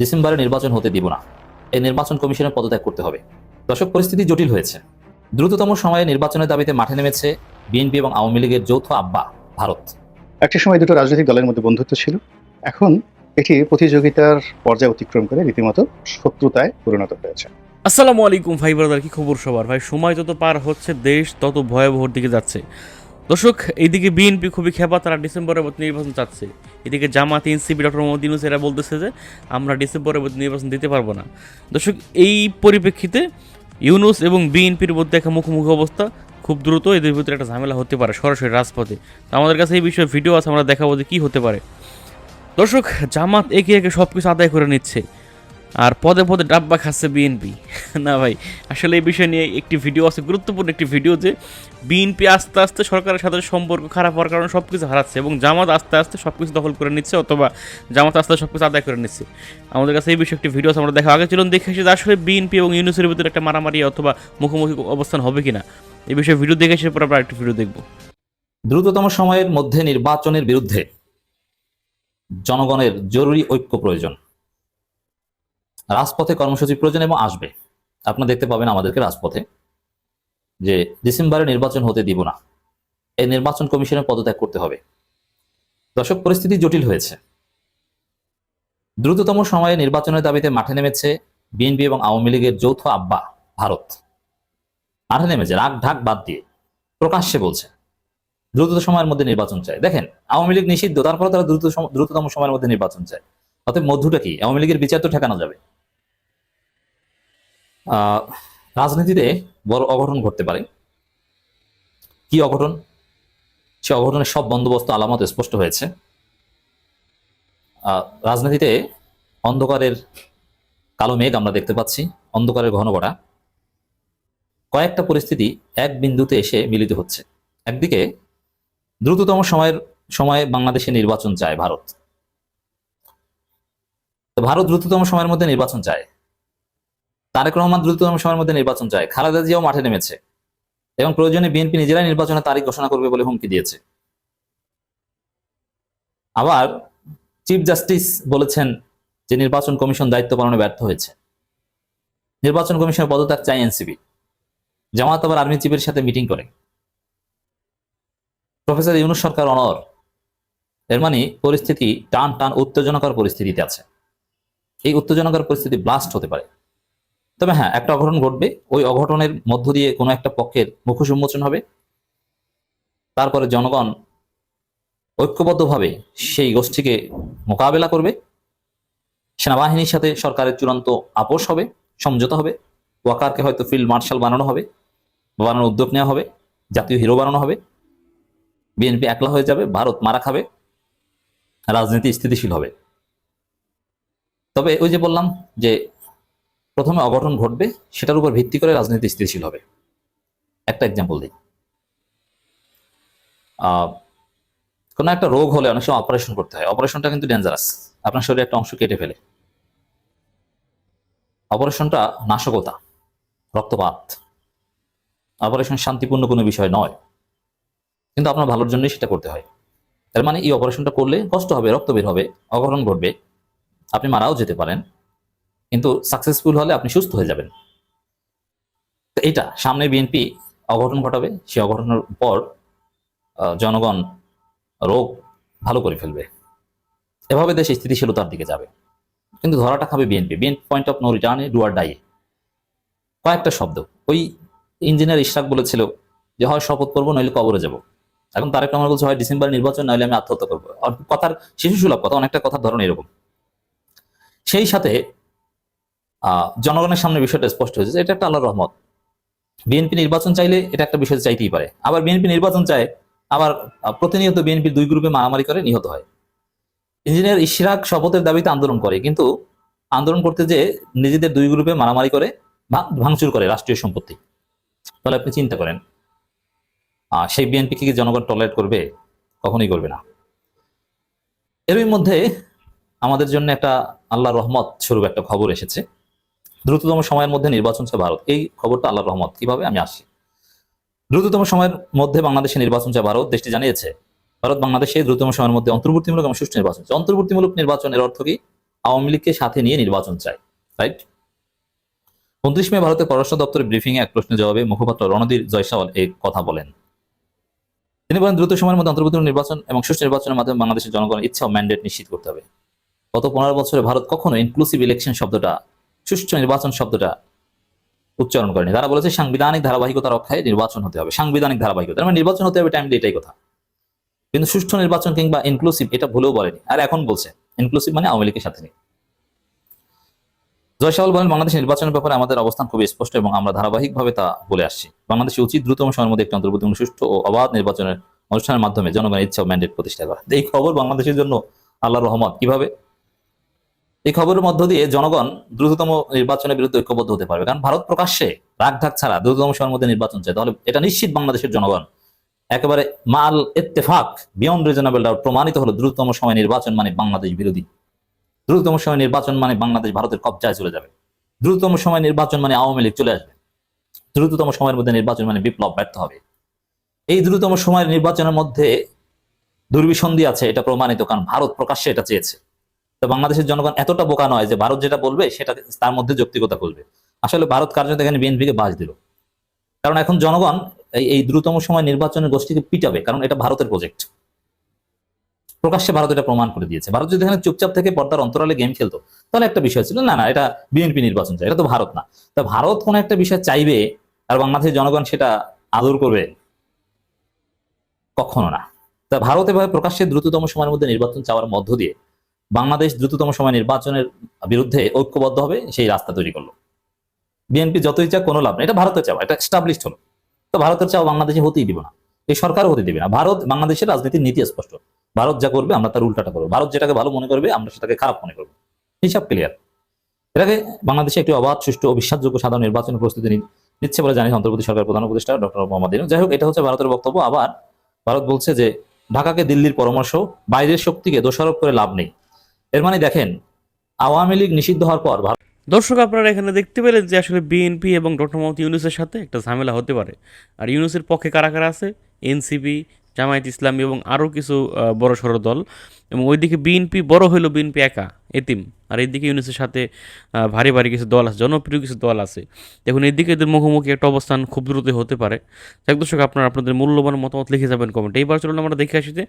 ডিসেম্বরে নির্বাচন হতে দিব না। এই নির্বাচন কমিশনের পদত্যাগ করতে হবে। দর্শক পরিস্থিতি জটিল হয়েছে। দ্রুততম সময়ে নির্বাচনের দাবিতে মাঠে নেমেছে বিএনপি এবং আওয়ামী লীগের যৌথ আব্বা ভারত। একটা সময় দুটো রাজনৈতিক দলের মধ্যে বন্ধুত্ব ছিল। এখন এটি প্রতিযোগিতার পর্যায়ে অতিক্রম করে রীতিমতো শত্রুতায় পরিণত হয়েছে। আসসালামু আলাইকুম ভাই ব্রাদার কি খবর সবার? ভাই সময় যত পার হচ্ছে দেশ তত ভয়াবহর দিকে যাচ্ছে। দর্শক, এইদিকে বিএনপি খুবই খেপা, তারা ডিসেম্বরের মধ্যে নির্বাচন চাচ্ছে। এদিকে জামাত, এনসিপি, ডক্টর মোহাম্মদ ইউনুস এরা বলতেছে যে, আমরা ডিসেম্বরের মধ্যে নির্বাচন দিতে পারব না। দর্শক, এই পরিপ্রেক্ষিতে ইউনুস এবং বিএনপির মধ্যে একটা মুখোমুখি অবস্থা খুব দ্রুত এদের ভিতরে একটা ঝামেলা হতে পারে সরাসরি রাজপথে। তো আমাদের কাছে এই বিষয়ে ভিডিও আছে, আমরা দেখাবো যে কী হতে পারে। দর্শক, জামাত একে একে সব কিছু আদায় করে নিচ্ছে। আর পদে পদে ডাব্বা খাচ্ছে বিএনপি না ভাই, আসলে এই বিষয় নিয়ে একটি ভিডিও আছে, গুরুত্বপূর্ণ একটি ভিডিও যে বিএনপি আস্তে আস্তে সরকারের সাথে সম্পর্ক খারাপ হওয়ার কারণে সব কিছু হারাচ্ছে এবং জামাত আস্তে আস্তে সব কিছু দখল করে নিচ্ছে অথবা জামাত আস্তে সব কিছু আদায় করে নিচ্ছে। আমাদের কাছে এই বিষয়ে একটি ভিডিও আছে, আমরা দেখা আগে চলুন দেখে এসে আসলে বিএনপি এবং ইউনুসের ভিতরে একটা মারামারি অথবা মুখোমুখি অবস্থান হবে কিনা। এই বিষয়ে ভিডিও দেখে এসে পর আমরা একটি ভিডিও দেখব। দ্রুততম সময়ের মধ্যে নির্বাচনের বিরুদ্ধে জনগণের জরুরি ঐক্য প্রয়োজন। রাজপথে কর্মসূচি প্রয়োজন এবং আসবে। আপনারা দেখতে পাবেন আমাদেরকে রাজপথে যে ডিসেম্বরে নির্বাচন হতে দিব না। এই নির্বাচন কমিশনের পদত্যাগ করতে হবে। দর্শক, পরিস্থিতি জটিল হয়েছে। দ্রুততম সময়ে নির্বাচনের দাবিতে মাঠে নেমেছে বিএনপি এবং আওয়ামী লীগের যৌথ আব্বা ভারত। মাঠে নেমেছে, রাগ ঢাক বাদ দিয়ে। প্রকাশ্যে বলছে দ্রুত সময়ের মধ্যে নির্বাচন চায় দেখেন, আওয়ামী লীগ নিষিদ্ধ তারপরে তারা দ্রুত দ্রুততম সময়ের মধ্যে নির্বাচন চায়। অতএব মধ্যটা কি? আওয়ামী লীগের বিচার তো ঠেকানো যাবে। রাজনীতিতে বড় অঘটন ঘটতে পারে। কি অঘটন? সে অঘটনের সব বন্দোবস্ত আলামত স্পষ্ট হয়েছে। রাজনীতিতে অন্ধকারের কালো মেঘ আমরা দেখতে পাচ্ছি, অন্ধকারের ঘন ঘটা। কয়েকটা পরিস্থিতি এক বিন্দুতে এসে মিলিত হচ্ছে। একদিকে, দ্রুততম সময়ের, সময়ে বাংলাদেশে নির্বাচন চায় ভারত। ভারত দ্রুততম সময়ের মধ্যে নির্বাচন চায়। তারেক রহমান দ্রুততম সময়ের মধ্যে নির্বাচন চায়। খালেদা জিয়াও মাঠে নেমেছে এবং প্রয়োজনে বিএনপি নিজেরাই নির্বাচনের তারিখ ঘোষণা করবে বলে হুমকি দিয়েছে। আবার চিফ জাস্টিস বলেছেন যে নির্বাচন কমিশন দায়িত্ব পালনে ব্যর্থ হয়েছে। নির্বাচন কমিশনের পদত্যাগ চাই এনসিবি জামাত আবার আর্মি চিফের সাথে মিটিং করে। প্রফেসর ইউনুস সরকার অনর। এর মানে পরিস্থিতি টান টান উত্তেজনাকর পরিস্থিতিতে আছে। এই উত্তেজনাকর পরিস্থিতি ব্লাস্ট হতে পারে। তবে হ্যাঁ একটা অঘটন ঘটবে। ওই অঘটনের মধ্য দিয়ে কোনো একটা পক্ষের মুখোশ উন্মোচন হবে। তারপরে জনগণ ঐক্যবদ্ধভাবে সেই গোষ্ঠীকে মোকাবেলা করবে। সেনাবাহিনীর সাথে সরকারের চূড়ান্ত আপোষ হবে, সমঝোতা হবে। ওয়াকারকে হয়তো ফিল্ড মার্শাল বানানো হবে, বানানোর উদ্যোগ নেওয়া হবে, জাতীয় হিরো বানানো হবে। বিএনপি একলা হয়ে যাবে, ভারত মারা খাবে, রাজনীতি স্থিতিশীল হবে। তবে ওই যে বললাম যে প্রথমে অঘটন ঘটবে, সেটার উপর ভিত্তি করে রাজনীতি স্থিতিশীল হবে। একটা এক্সাম্পল দিই। কোনো একটা রোগ হলে অনেক সময় অপারেশন করতে হয়। অপারেশনটা কিন্তু ডেঞ্জারাস আপনার শরীরে একটা অংশ কেটে ফেলে। অপারেশনটা নাশকতা, রক্তপাত। অপারেশন শান্তিপূর্ণ কোনো বিষয় নয়। কিন্তু আপনার ভালোর জন্যই সেটা করতে হয়। এর মানে এই অপারেশনটা করলে কষ্ট হবে, রক্ত বের হবে, অঘটন ঘটবে। আপনি মারাও যেতে পারেন। কিন্তু সাকসেসফুল হলে আপনি সুস্থ হয়ে যাবেন। তো এটা সামনে বিএনপি অঘটন ঘটাবে সেই অঘটনের পর জনগণ রোগ ভালো করে ফেলবে। এভাবে দেশ স্থিতিশীলতার দিকে যাবে। কিন্তু ধরাটা খাবে BNP. BNP point of no রিটার্নে do or die কয়েকটা শব্দ। ওই ইঞ্জিনিয়ার ইশরাক বলেছিল যে, হয় শপথ করব, নইলে কবরে যাব। এখন তারেক রহমান বলছে, হয় ডিসেম্বর নির্বাচন, নইলে আমি আত্মহত্যা করব। কথার শিশু সুলভ কথা, অনেকটা কথার ধরন এরকম। সেই সাথে জনগণের সামনে বিষয়টা স্পষ্ট হয়েছে এটা একটা আল্লাহর রহমত। বিএনপি নির্বাচন চাইলে এটা একটা বিষয় চাইতেই পারে। আবার বিএনপি নির্বাচন চায়, আবার প্রতিনিয়ত বিএনপির দুই গ্রুপে মারামারি করে, নিহত হয়। ইঞ্জিনিয়ার ইশরাক শপথের দাবিতে আন্দোলন করে, কিন্তু আন্দোলন করতে যে নিজেদের দুই গ্রুপে মারামারি করে ভাঙচুর করে রাষ্ট্রীয় সম্পত্তি। তাহলে আপনি চিন্তা করেন সেই বিএনপি কি জনগণ টলারেট করবে? কখনোই করবে না। এরই মধ্যে আমাদের জন্য একটা আল্লাহ রহমত স্বরূপ একটা খবর এসেছে। দ্রুততম সময়ের মধ্যে নির্বাচন চায় ভারত। এই খবরটা আল্লাহ রহমত। কীভাবে? আমি আসি দ্রুততম সময়ের মধ্যে বাংলাদেশে নির্বাচন চায় ভারত, দেশটি জানিয়েছে। ভারত বাংলাদেশে দ্রুততম সময়ের মধ্যে অন্তর্বর্তীমূলক এবং সুষ্ঠু নির্বাচন চায়। অন্তর্বর্তীমূলক নির্বাচনের অর্থ কি? আওয়ামী লীগকে সাথে নিয়ে নির্বাচন চায় রাইট উনত্রিশ মে ভারতের পররাষ্ট্র দপ্তরের ব্রিফিং এ এক প্রশ্নের জবাবে মুখপাত্র রণধীর জয়সাওয়াল এই কথা বলেন। তিনি বলেন, দ্রুত সময়ের মধ্যে অন্তর্ভুক্ত নির্বাচন এবং সুষ্ঠু নির্বাচনের মাধ্যমে বাংলাদেশের জনগণের ইচ্ছা ও ম্যান্ডেট নিশ্চিত করতে হবে। গত পনেরো বছরে ভারত কখনো ইনক্লুসিভ ইলেকশন শব্দটা সুষ্ঠু নির্বাচন শব্দটা উচ্চারণ করেনি। তারা বলেছে সাংবিধানিক ধারাবাহিকতা রক্ষায় নির্বাচন হতে হবে। সাংবিধানিক ধারাবাহিকতা মানে নির্বাচন হতে হবে টাইম এটাই কথা। কিন্তু সুষ্ঠু নির্বাচন কিংবা ইনক্লুসিভ এটা ভুলেও বলেনি। আর এখন বলছে ইনক্লুসিভ মানে আওয়ামী লীগের সাথে নেই। জয়সাওয়াল বলেন, বাংলাদেশ নির্বাচনের ব্যাপারে আমাদের অবস্থান খুবই স্পষ্ট এবং আমরা ধারাবাহিকভাবে তা বলে আসছি। বাংলাদেশে উচিত দ্রুততম সময়ের মধ্যে একটি অন্তর্ভুক্ত এবং সুষ্ঠু ও অবাধ নির্বাচনের অনুষ্ঠানের মাধ্যমে জনগণের ইচ্ছা ও ম্যান্ডেট প্রতিষ্ঠা করা। এই খবর বাংলাদেশের জন্য আল্লাহ রহমত। কীভাবে? এই খবরের মধ্য দিয়ে জনগণ দ্রুততম নির্বাচনের বিরুদ্ধে ঐক্যবদ্ধ হতে পারবে। কারণ ভারত প্রকাশ্যে রাগ ঢাক ছাড়া দ্রুততম সময়ের মধ্যে নির্বাচন চায়। তাহলে এটা নিশ্চিত বাংলাদেশের জনগণ। একেবারে মাল ইত্তেফাক বিয়ন্ড রিজনেবল ডাউট প্রমাণিত হলো দ্রুততম সময় নির্বাচন মানে বাংলাদেশ বিরোধী। দ্রুততম সময় নির্বাচন মানে বাংলাদেশ ভারতের কবজায় চলে যাবে। দ্রুততম সময় নির্বাচন মানে আওয়ামী লীগ চলে আসবে। দ্রুততম সময়ের মধ্যে নির্বাচন মানে বিপ্লব ব্যর্থ হবে। এই দ্রুততম সময়ের নির্বাচনের মধ্যে দুর্বিসন্ধি আছে, এটা প্রমাণিত। কারণ ভারত প্রকাশ্যে এটা চেয়েছে। তো বাংলাদেশের জনগণ এতটা বোকা নয় যে ভারত যেটা বলবে সেটা তার মধ্যে যৌক্তিকতা খুঁজবে আসলে ভারত কার্যত এখানে বিএনপিকে বাজ দিল? কারণ এখন জনগণ এই দ্রুততম সময় নির্বাচনের গোষ্ঠীকে পিটাবে, কারণ এটা ভারতের প্রজেক্ট প্রকাশ্যে ভারত এটা প্রমাণ করে দিয়েছে। ভারত যদি এখানে চুপচাপ থেকে পর্দার অন্তরালে গেম খেলতো, তাহলে একটা বিষয় ছিল, না না, এটা বিএনপি নির্বাচন চাই, এটা তো ভারত না। তা ভারত কোন একটা বিষয় চাইবে আর বাংলাদেশের জনগণ সেটা আদর করবে? কখনো না। তা ভারত এভাবে প্রকাশ্যে দ্রুততম সময়ের মধ্যে নির্বাচন চাওয়ার মধ্য দিয়ে বাংলাদেশ দ্রুততম সময় নির্বাচনের বিরুদ্ধে ঐক্যবদ্ধ হবে, সেই রাস্তা তৈরি করল। বিএনপি যতই চাক কোনো লাভ নেই। এটা ভারতের চাওয়া, এটা এস্টাবলিশড হলো। তো ভারতের চাওয়া বাংলাদেশে হতেই দিব না। এই সরকারও হতে দিবে না। ভারত, বাংলাদেশের রাজনীতির নীতি স্পষ্ট। ভারত যা করবে, আমরা তার উল্টাটা করব। ভারত যেটাকে ভালো মনে করবে, আমরা সেটাকে খারাপ মনে করব। হিসাব ক্লিয়ার এটাকে বাংলাদেশে একটি অবাধ, সুষ্ঠু ও বিশ্বাসযোগ্য সাধারণ নির্বাচনের প্রস্তুতি নিচ্ছে বলে জানিয়েছে অন্তর্বর্তী সরকার প্রধান উপদেষ্টা ডক্টর মোহাম্মদ। যাই হোক, এটা হচ্ছে ভারতের বক্তব্য। আবার ভারত বলছে যে, ঢাকাকে দিল্লির পরামর্শ, বাইরের শক্তিকে দোষারোপ করে লাভ নেই। এর মানে দেখেন, আওয়ামী লীগ নিষিদ্ধ হওয়ার পর দর্শক, আপনারা এখানে দেখতে পেলেন যে আসলে বিএনপি এবং ডক্টর মোহাম্মদ ইউনুসের সাথে একটা ঝামেলা হতে পারে। আর ইউনুসের পক্ষে কারা কারা আছে? এনসিপি, জামায়াত ইসলামী এবং আরও কিছু বড় সড়ো দল। এবং ওইদিকে বিএনপি বড় হইল, বিএনপি একা, এতিম। আর এইদিকে ইউনুসের সাথে ভারী ভারী কিছু দল আছে, জনপ্রিয় কিছু দল আছে। দেখুন, এদিকে এদের মুখোমুখি একটা অবস্থান খুব দ্রুত হতে পারে। যাক দর্শক, আপনারা আপনাদের মূল্যবান মতামত লিখে যাবেন কমেন্ট। এইবার চলুন আমরা দেখে আসি যে,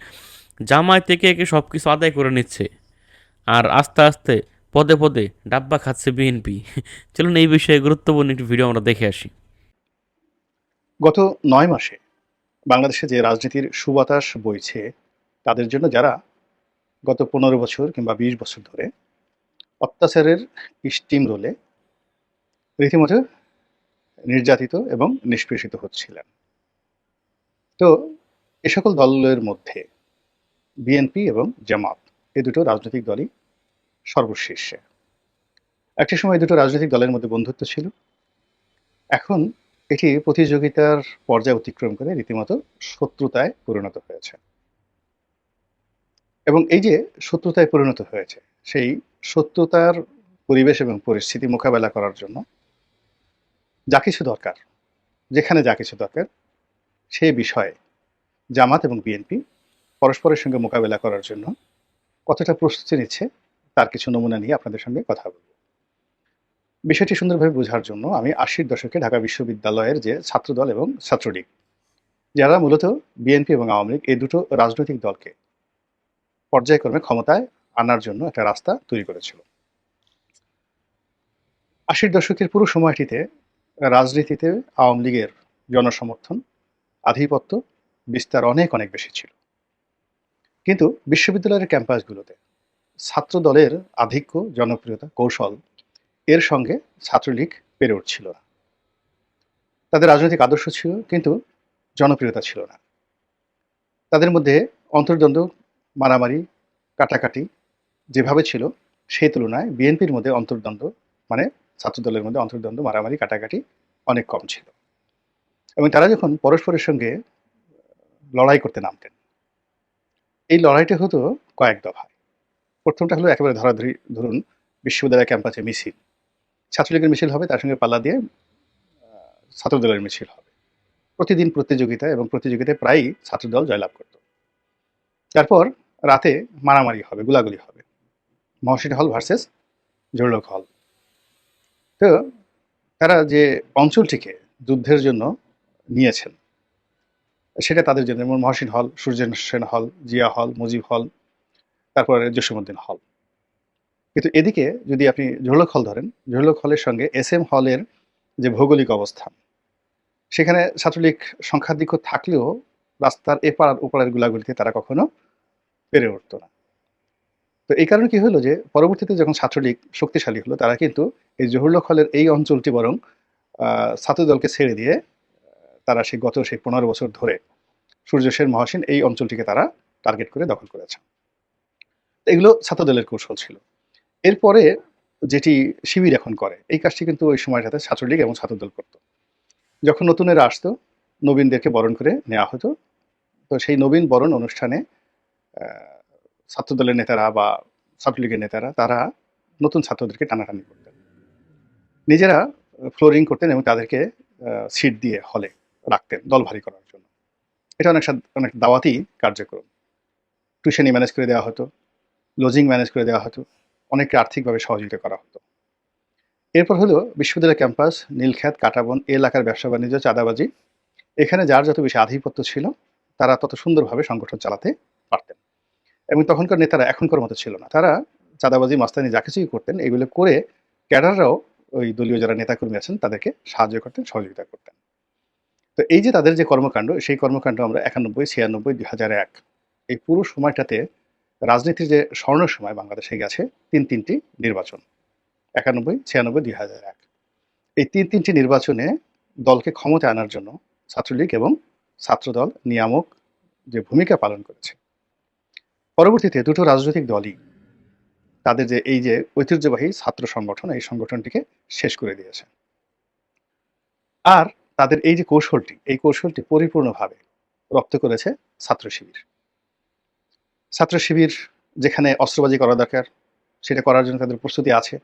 জামায়াত থেকে একে সব কিছু আদায় করে নিচ্ছে। আর আস্তে আস্তে, পদে পদে ডাব্বা খাচ্ছে বিএনপি। চলুন এই বিষয়ে গুরুত্বপূর্ণ একটি ভিডিও আমরা দেখে আসি। গত নয় মাসে বাংলাদেশে যে রাজনীতির সুবাতাস বইছে, তাদের জন্য যারা গত পনেরো বছর কিংবা বিশ বছর ধরে অত্যাচারের স্টিম রোলে রীতিমতো নির্যাতিত এবং নিষ্পেষিত হচ্ছিলেন। তো এ সকল দলের মধ্যে বিএনপি এবং জামাত এই দুটো রাজনৈতিক দলই সর্বশীর্ষে একটি সময় দুটো রাজনৈতিক দলের মধ্যে বন্ধুত্ব ছিল। এখন এটি প্রতিযোগিতার পর্যায় অতিক্রম করে রীতিমতো শত্রুতায় পরিণত হয়েছে। এবং এই যে শত্রুতায় পরিণত হয়েছে, সেই শত্রুতার পরিবেশ এবং পরিস্থিতি মোকাবেলা করার জন্য যা কিছু দরকার, যেখানে যা কিছু দরকার সে বিষয়ে জামাত এবং বিএনপি পরস্পরের সঙ্গে মোকাবেলা করার জন্য কতটা প্রস্তুতি নিচ্ছে, তার কিছু নমুনা নিয়ে আপনাদের সঙ্গে কথা বলব। বিষয়টি সুন্দরভাবে বোঝার জন্য আমি আশির দশকে ঢাকা বিশ্ববিদ্যালয়ের যে ছাত্রদল এবং ছাত্রলীগ, যারা মূলত বিএনপি এবং আওয়ামী লীগ এই দুটো রাজনৈতিক দলকে পর্যায়ক্রমে ক্ষমতায় আনার জন্য একটা রাস্তা তৈরি করেছিল। আশির দশকের পুরো সময়টিতে রাজনীতিতে আওয়ামী লীগের জনসমর্থন, আধিপত্য বিস্তার অনেক অনেক বেশি ছিল। কিন্তু বিশ্ববিদ্যালয়ের ক্যাম্পাসগুলোতে ছাত্র দলের আধিক্য, জনপ্রিয়তা, কৌশল এর সঙ্গে ছাত্রলীগ পেরে উঠছিল না। তাদের রাজনৈতিক আদর্শ ছিল, কিন্তু জনপ্রিয়তা ছিল না। তাদের মধ্যে অন্তর্দ্বন্দ্ব, মারামারি, কাটাকাটি যেভাবে ছিল, সেই তুলনায় বিএনপির মধ্যে অন্তর্দ্বন্দ্ব মানে ছাত্রদলের মধ্যে অন্তর্দ্বন্দ্ব, মারামারি, কাটাকাটি অনেক কম ছিল। এবং তারা যখন পরস্পরের সঙ্গে লড়াই করতে নামতেন এই লড়াইটা হতো কয়েক দফায় প্রথমটা হলো একেবারে ধরাধরি, ধরুন বিশ্ববিদ্যালয় ক্যাম্পাসে মিছিল। ছাত্রলীগের মিছিল হবে, তার সঙ্গে পাল্লা দিয়ে ছাত্রদলের মিছিল হবে। প্রতিদিন প্রতিযোগিতা এবং প্রতিযোগিতায় প্রায়ই ছাত্রদল জয়লাভ করত। তারপর রাতে মারামারি হবে, গুলাগুলি হবে। মহসিন হল ভার্সেস জরুলক হল। তো তারা যে অঞ্চলটিকে যুদ্ধের জন্য নিয়েছেন সেটা তাদের জন্য, যেমন মহসিন হল সূর্য সেন হল, জিয়া হল, মুজিব হল, তারপরে জসীমউদ্দিন হল। কিন্তু এদিকে যদি আপনি জহুরলক হল ধরেন জহুরলক হলের সঙ্গে এস এম হলের যে ভৌগোলিক অবস্থান, সেখানে ছাত্রলীগ সংখ্যাধিক্য থাকলেও রাস্তার এপার ওপারের গুলাগুলিতে তারা কখনো পেরে উঠত না। তো এই কারণে কি হলো যে, পরবর্তীতে যখন ছাত্রলীগ শক্তিশালী হলো, তারা কিন্তু এই জহুরলক হলের এই অঞ্চলটি বরং ছাত্রদলকে ছেড়ে দিয়ে তারা সেই গত সেই পনেরো বছর ধরে সূর্য সেন মহাসিন এই অঞ্চলটিকে তারা টার্গেট করে দখল করেছে। এগুলো ছাত্রদলের কৌশল ছিল। এরপরে যেটি শিবির এখন করে, এই কাজটি কিন্তু ওই সময়টাতে ছাত্রলীগ এবং ছাত্রদল করত। যখন নতুনেরা আসতো, নবীনদেরকে বরণ করে নেওয়া হতো। তো সেই নবীন বরণ অনুষ্ঠানে ছাত্রদলের নেতারা বা ছাত্রলীগের নেতারা, তারা নতুন ছাত্রদেরকে টানাটানি করতেন। নিজেরা ফ্লোরিং করতেন এবং তাদেরকে সিট দিয়ে হলে রাখতেন দল ভারী করার জন্য। এটা অনেক অনেক দাওয়াতি কার্যক্রম। টিউশনি ম্যানেজ করে দেওয়া হতো লজিং ম্যানেজ করে দেওয়া হতো, অনেককে আর্থিকভাবে সহযোগিতা করা হতো। এরপর হলো বিশ্ববিদ্যালয় ক্যাম্পাস নীলখ্যাত কাটাবন এলাকার ব্যবসা বাণিজ্য, চাঁদাবাজি। এখানে যার যত বেশি আধিপত্য ছিল, তারা তত সুন্দরভাবে সংগঠন চালাতে পারতেন। এবং তখনকার নেতারা এখনকার মতো ছিল না। তারা চাঁদাবাজি, মাস্তানি যা কিছুই করতেন, এগুলো করে ক্যাডাররাও ওই দলীয় যারা নেতাকর্মী আছেন, তাদেরকে সাহায্য করতেন, সহযোগিতা করতেন। তো এই যে তাদের যে কর্মকাণ্ড, সেই কর্মকাণ্ড আমরা একানব্বই, ছিয়ানব্বই দুই হাজার এক, এই পুরো সময়টাতে রাজনীতির যে স্বর্ণ সময় বাংলাদেশে গেছে, তিন তিনটি নির্বাচন। একানব্বই, ছিয়ানব্বই দুই হাজার এক। এই তিন তিনটি নির্বাচনে দলকে ক্ষমতা আনার জন্য ছাত্রলীগ এবং ছাত্রদল নিয়ামক যে ভূমিকা পালন করেছে। পরবর্তীতে দুটো রাজনৈতিক দলই তাদের যে এই যে ঐতিহ্যবাহী ছাত্র সংগঠন, এই সংগঠনটিকে শেষ করে দিয়েছে। আর তাদের এই যে কৌশলটি, এই কৌশলটি পরিপূর্ণভাবে রপ্ত করেছে ছাত্র শিবির। ছাত্র শিবির যেখানে অস্ত্রবাজি করা দরকার, সেটা করার জন্য তাদের প্রস্তুতি আছে।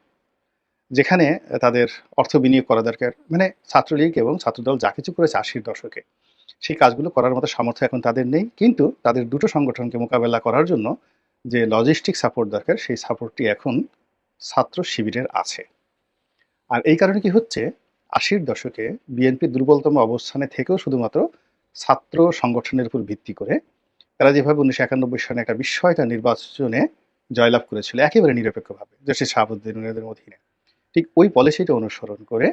যেখানে তাদের অর্থ বিনিয়োগ করা দরকার মানে ছাত্রলীগ এবং ছাত্রদল যা কিছু করেছে আশির দশকে, সেই কাজগুলো করার মতো সামর্থ্য এখন তাদের নেই। কিন্তু তাদের দুটো সংগঠনকে মোকাবেলা করার জন্য যে লজিস্টিক সাপোর্ট দরকার, সেই সাপোর্টটি এখন ছাত্র শিবিরের আছে। আর এই কারণে কি হচ্ছে? আশির দশকে বিএনপি দুর্বলতম অবস্থানে থেকেও শুধুমাত্র ছাত্র সংগঠনের উপর ভিত্তি করে তারা যেভাবে উনিশশো একানব্বই সালে একটা বিস্ময়টা নির্বাচনে জয়লাভ করেছিল, একেবারে নিরপেক্ষভাবে জসির শাহাবুদ্দিনের অধীনে ঠিক ওই পলিসিটা অনুসরণ করে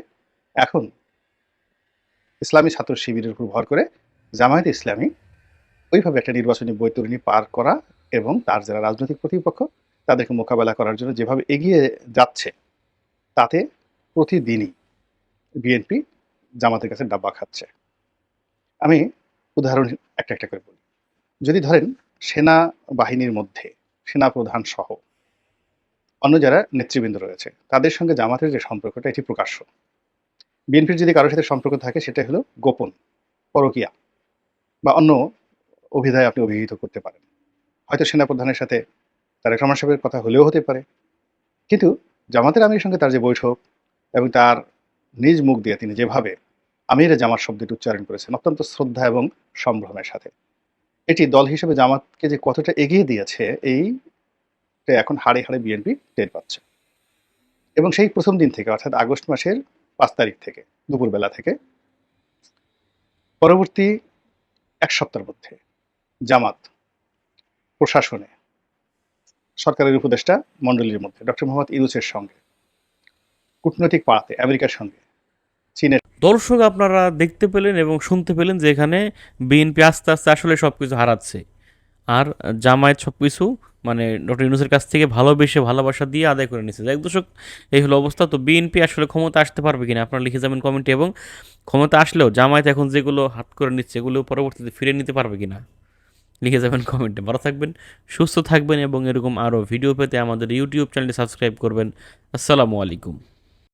এখন ইসলামী ছাত্র শিবিরের উপর ভর করে জামায়াত ইসলামী ওইভাবে একটা নির্বাচনী বৈতরণী পার করা এবং তার যারা রাজনৈতিক প্রতিপক্ষ, তাদেরকে মোকাবেলা করার জন্য যেভাবে এগিয়ে যাচ্ছে, তাতে প্রতিদিনই বিএনপি জামাতের কাছে ডাব্বা খাচ্ছে। আমি উদাহরণ একটা একটা করে বলি। যদি ধরেন সেনা বাহিনীর মধ্যে সেনা প্রধান সহ অন্য যারা নেতৃবৃন্দ রয়েছে, তাদের সঙ্গে জামাতের যে সম্পর্কটা, এটি প্রকাশ্য। বিএনপির যদি কারোর সাথে সম্পর্ক থাকে, সেটা হলো গোপন, পরকিয়া বা অন্য অভিধায় আপনি অভিহিত করতে পারেন। হয়তো সেনাপ্রধানের সাথে তার রহমান সাহেবের কথা হলেও হতে পারে। কিন্তু জামাতের আমির সঙ্গে তার যে বৈঠক এবং তার নিজ মুখ দিয়ে তিনি যেভাবে আমির জামাত শব্দটি উচ্চারণ করেছেন, অত্যন্ত শ্রদ্ধা এবং সম্ভ্রমের সাথে। এটি দল হিসেবে জামাতকে যে কতটা এগিয়ে দিয়েছে এই এখন হাড়ে হাড়ে বিএনপি টের পাচ্ছে। এবং সেই প্রথম দিন থেকে, অর্থাৎ আগস্ট মাসের পাঁচ তারিখ থেকে, দুপুরবেলা থেকে, পরবর্তী এক সপ্তাহের মধ্যে জামাত প্রশাসনে, সরকারের উপদেষ্টা মণ্ডলীর মধ্যে, ডক্টর মোহাম্মদ ইউনুসের সঙ্গে, কূটনৈতিক পাড়াতে, আমেরিকার সঙ্গে চীনের। দর্শক, আপনারা দেখতে পেলেন এবং শুনতে পেলেন যে এখানে বিএনপি আস্তে আস্তে আসলে সব কিছু হারাচ্ছে। আর জামায়াত সব কিছু মানে ডক্টর ইউনুসের কাছ থেকে ভালোবেসে ভালোবাসা দিয়ে আদায় করে নিচ্ছে এক দর্শক, এই হলো অবস্থা। তো বিএনপি আসলে ক্ষমতা আসতে পারবে কিনা আপনারা লিখে যাবেন কমেন্টে এবং ক্ষমতা আসলেও জামায়াত এখন যেগুলো হাত করে নিচ্ছে, এগুলো পরবর্তীতে ফিরে নিতে পারবে কিনা লিখে যাবেন কমেন্টে। ভালো থাকবেন, সুস্থ থাকবেন এবং এরকম আরও ভিডিও পেতে আমাদের ইউটিউব চ্যানেলটি সাবস্ক্রাইব করবেন। আসসালামু আলাইকুম।